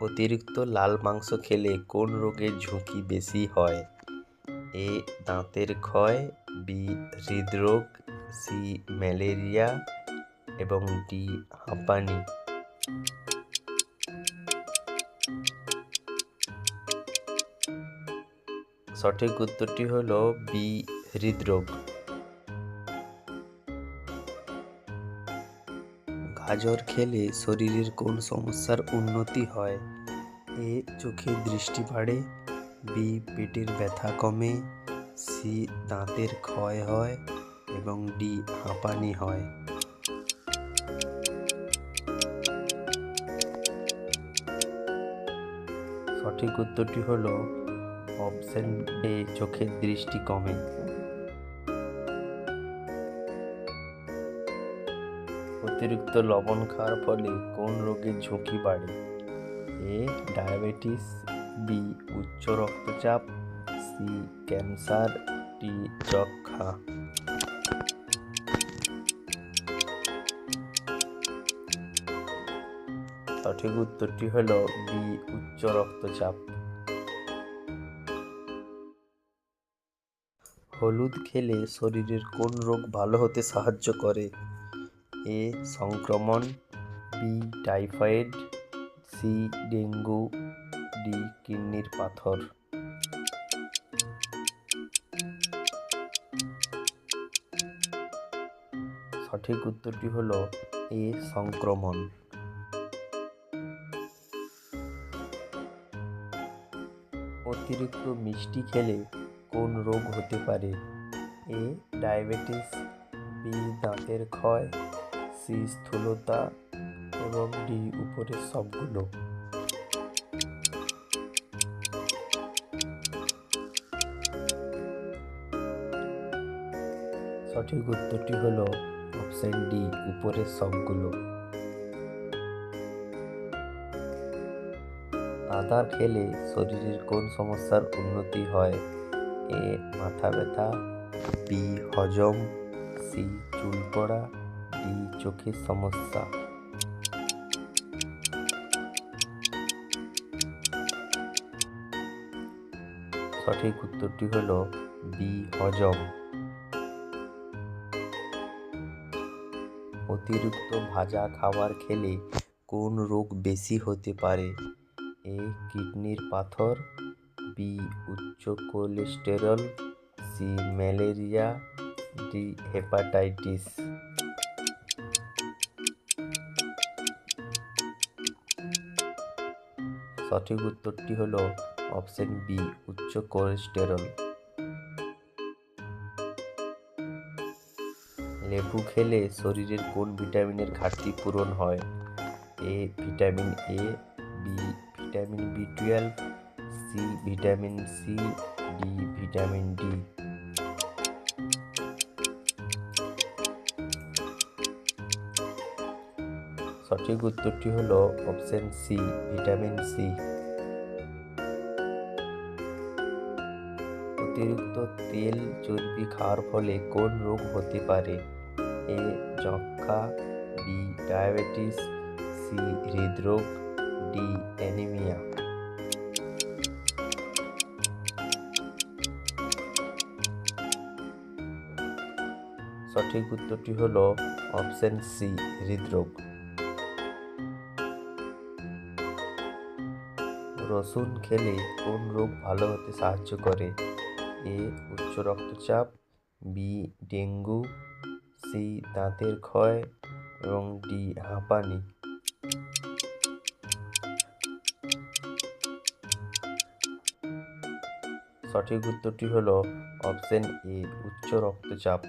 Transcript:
অতিরিক্ত লাল মাংস খেলে কোন রোগের ঝুঁকি বেশি হয়? এ, দাঁতের ক্ষয়, বি, হৃদরোগ, সি, ম্যালেরিয়া এবং ডি, হাঁপানি। সঠিক উত্তরটি হলো বি, হৃদরোগ। গাজর খেলে শরীরের কোন সমস্যার উন্নতি হয়? এ, চোখে দৃষ্টি বাড়ে, বি, পেটের ব্যথা কমে, সি, দাঁতের ক্ষয় হয়, এবং ডি, হাঁপানি হয়। সঠিক উত্তরটি হলো, অপশন এ, চোখের দৃষ্টি কমে। অতিরিক্ত লবণ খাওয়ার ফলে কোন রোগের ঝুঁকি বাড়ে? এ, ডায়াবেটিস, বি, উচ্চ রক্তচাপ, সি, ক্যান্সার, ডি যক্ষা সঠিক উত্তরটি হল বি, উচ্চ রক্তচাপ। হলুদ খেলে শরীরের কোন রোগ ভালো হতে সাহায্য করে? এ সংক্রমণ B typhoid C dengue D কিডনির পাথর। সঠিক উত্তরটি হল এ সংক্রমণ। অতিরিক্ত মিষ্টি খেলে কোন রোগ হতে পারে? এ ডায়াবেটিস, বি দাঁতের ক্ষয় সি স্থূলতা এবং ডি উপরের সবগুলো। সঠিক উত্তরটি হলো অপশন ডি, উপরের সবগুলো। আদা খেলে শরীরের কোন সমস্যার উন্নতি হয়? এ, মাথা ব্যথা, বি, হজম, সি, চুল পড়া ডি চোখের সমস্যা। সঠিক উত্তরটি হলো বি, হজম। অতিরিক্ত ভাজা খাবার খেলে কোন রোগ বেশি হতে পারে? এ, কিডনির পাথর, বি, উচ্চ cholesterol, C, malaria, D, hepatitis. সঠিক উত্তরটি হলো অপশন বি, উচ্চ কোলেস্টেরল লেবু খেলে শরীরের কোন ভিটামিনের ঘাটতি পূরণ হয়? A, vitamin A, B, vitamin B twelve, C, vitamin C, D, vitamin D. সঠিক উত্তরটি হল অপশন সি ভিটামিন সি অতিরিক্ত তেল চর্বি খাওয়ার ফলে কোন রোগ হতে পারে? এ যক্ষা বি, ডায়াবেটিস, সি, হৃদরোগ, ডি, অ্যানিমিয়া। সঠিক উত্তরটি হল অপশন সি হৃদরোগ। রসুন খেলে কোন রোগ ভালো হতে সাহায্য করে? এ, উচ্চ রক্তচাপ, বি, ডেঙ্গু, সি, দাঁতের ক্ষয় এবং ডি, হাঁপানি। সঠিক উত্তরটি হলো অপশন এ, উচ্চ রক্তচাপ।